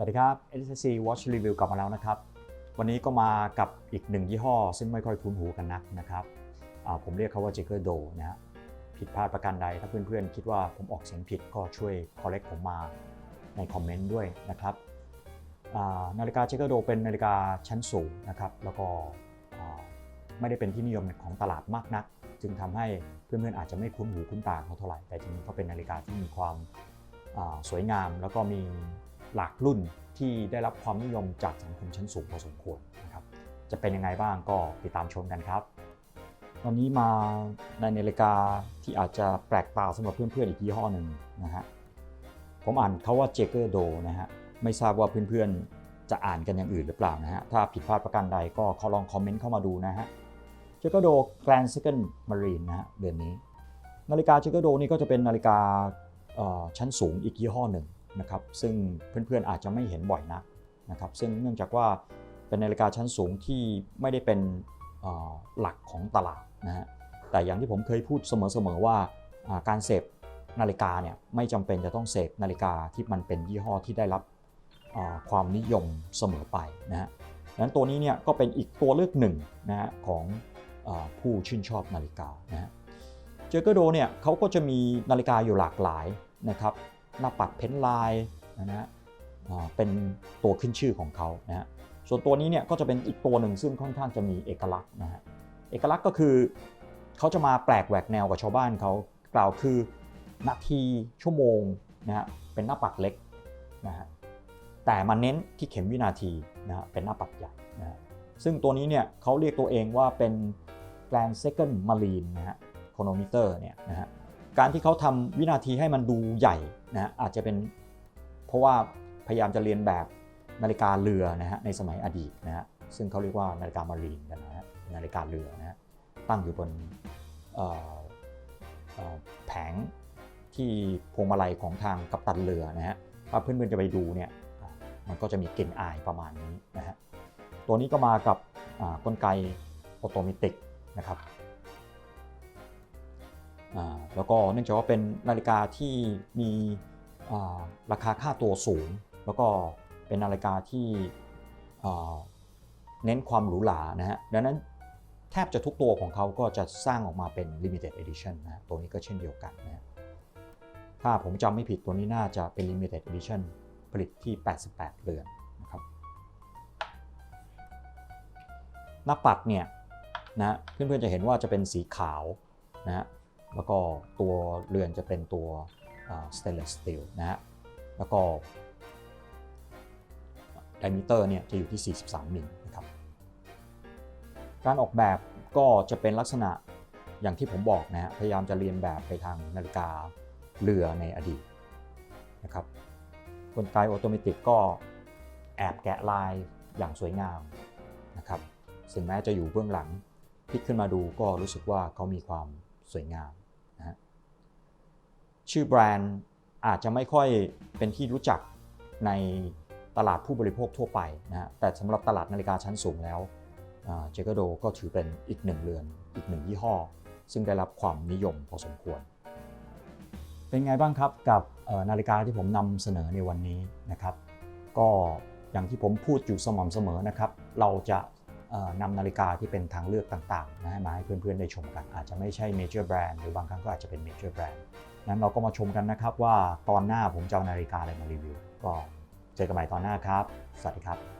สวัสดีครับ LCC Watch Review กลับมาแล้วนะครับ วันนี้ก็มากับอีกหนึ่งยี่ห้อ ซึ่งไม่ค่อยคุ้นหูกันนักนะครับ ผมเรียกเขาว่า j a g e r d o นะฮะผิดพลาดประการใด ถ้าเพื่อนๆ คิดว่าผมออกเสียงผิดก็ช่วย correct ผมมาในคอมเมนต์ด้วยนะครับ นาฬิกา j a g e r d o เป็นนาฬิกาชั้นสูงนะครับ แล้วก็ไม่ได้เป็นที่นิยมของตลาดมากนัก จึงทำให้เพื่อนๆอาจจะไม่คุ้นหูคุ้นตาเขาเท่าไหร่ แต่จริงๆเขาเป็นนาฬิกาที่มีความสวยงาม แล้วก็มี หลากรุ่นที่ได้รับความนิยมจากสังคมชั้นสูงพอสมควรนะครับ จะเป็นยังไงบ้างก็ติดตามชมกันครับตอนนี้มาในนาฬิกาที่อาจจะแปลกตาสำหรับเพื่อนๆอีกยี่ห้อหนึ่งนะฮะ ผมอ่านเขาว่าเจเกอร์โดนะฮะ ไม่ทราบว่าเพื่อนๆจะอ่านกันอย่างอื่นหรือเปล่านะฮะ ถ้าผิดพลาดประการใดก็ขอลองคอมเมนต์เข้ามาดูนะฮะ เจเกอร์โดแกรนด์เซคันด์มารีนนะฮะเดือนนี้ นาฬิกาเจเกอร์โดนี่ก็จะเป็นนาฬิกาชั้นสูงอีกยี่ห้อหนึ่ง นะครับซึ่งเพื่อนๆอาจจะไม่เห็นบ่อยนักนะครับซึ่งเนื่องจากว่าเป็นนาฬิกาชั้นสูงที่ไม่ได้เป็นหลักของตลาดนะฮะแต่อย่างที่ผมเคยพูดเสมอๆว่าการเสพนาฬิกาเนี่ยไม่จำเป็นจะต้องเสพนาฬิกาที่มันเป็นยี่ห้อที่ได้รับความนิยมเสมอไปนะฮะดังนั้นตัวนี้เนี่ยก็เป็นอีกตัวเลือกหนึ่งนะฮะของอผู้ชื่นชอบนาฬิกานะฮะเจอเกอร์โดเนี่ยเขาก็จะมีนาฬิกาอยู่หลากหลายนะครับ หน้าปัดเพ้นลายนะฮะอ่าเป็นตัวขึ้นชื่อของเขานะฮะส่วนตัวนี้เนี่ยก็จะเป็นอีกตัวหนึ่งซึ่งค่อนข้างจะมีเอกลักษณ์นะฮะเอกลักษณ์ก็คือเขาจะมาแปลกแหวกแนวกับชาวบ้านเขากล่าวคือนาทีชั่วโมงนะฮะเป็นหน้าปัดเล็กนะฮะแต่มาเน้นที่เข็มวินาทีนะฮะเป็นหน้าปัดใหญ่นะฮะซึ่งตัวนี้เนี่ยเขาเรียกตัวเองว่าเป็น Grand Second Marine นะฮะ chronometer เนี่ยนะฮะ การที่เขาทำวินาทีให้มันดูใหญ่นะฮะอาจจะเป็นเพราะว่าพยายามจะเรียนแบบนาฬิกาเรือนะฮะในสมัยอดีตนะฮะซึ่งเขาเรียกว่านาฬิกามารีนกันนะฮะนาฬิกาเรือนะฮะตั้งอยู่บนแผงที่พวงมาลัยของทางกัปตันเรือนะฮะถ้าเพื่อนๆจะไปดูเนี่ยมันก็จะมีกลิ่นอายประมาณนี้นะฮะตัวนี้ก็มากับกลไกออโตเมติกนะครับ แล้วก็เนื่องจากว่าเป็นนาฬิกาที่มีราคาค่าตัวสูง แล้วก็เป็นนาฬิกาที่เน้นความหรูหรานะฮะดังนั้นแทบจะทุกตัวของเขาก็จะสร้างออกมาเป็น limited edition นะฮะตัวนี้ก็เช่นเดียวกันนะฮะถ้าผมจำไม่ผิดตัวนี้น่าจะเป็น limited edition ผลิตที่ 88 เรือนนะครับหน้าปัดเนี่ยนะเพื่อนๆจะเห็นว่าจะเป็นสีขาวนะฮะ แล้วก็ตัวเรือนจะเป็นตัว stainless steel นะฮะ แล้วก็ไดมิเตอร์เนี่ยจะอยู่ที่ 43มิลนะครับ การออกแบบก็จะเป็นลักษณะอย่างที่ผมบอกนะฮะ พยายามจะเรียนแบบไปทางนาฬิกาเรือในอดีตนะครับกลไกออโตเมติกก็แอบแกะลายอย่างสวยงามนะครับถึงแม้จะอยู่เบื้องหลังพลิกขึ้นมาดูก็รู้สึกว่าเขามีความสวยงาม ชื่อแบรนด์อาจจะไม่ค่อยเป็นที่รู้จักในตลาดผู้บริโภคทั่วไปนะฮะแต่สำหรับตลาดนาฬิกาชั้นสูงแล้วเจเกโดก็ถือเป็นอีกหนึ่งเรือน อีกหนึ่งยี่ห้อ ซึ่งได้รับความนิยมพอสมควร เป็นไงบ้างครับกับนาฬิกาที่ผมนำเสนอในวันนี้นะครับ ก็อย่างที่ผมพูดอยู่สม่ำเสมอนะครับ เราจะ นำนาฬิกาที่เป็นทางเลือกต่างๆนะฮะมาให้เพื่อนๆได้ชมกัน อาจจะไม่ใช่เมเจอร์แบรนด์หรือบางครั้งก็อาจจะเป็นเมเจอร์แบรนด์นั้นเราก็มาชมกันนะครับว่าตอนหน้าผมจะเอานาฬิกาอะไรมารีวิว ก็เจอกันใหม่ตอนหน้าครับ สวัสดีครับ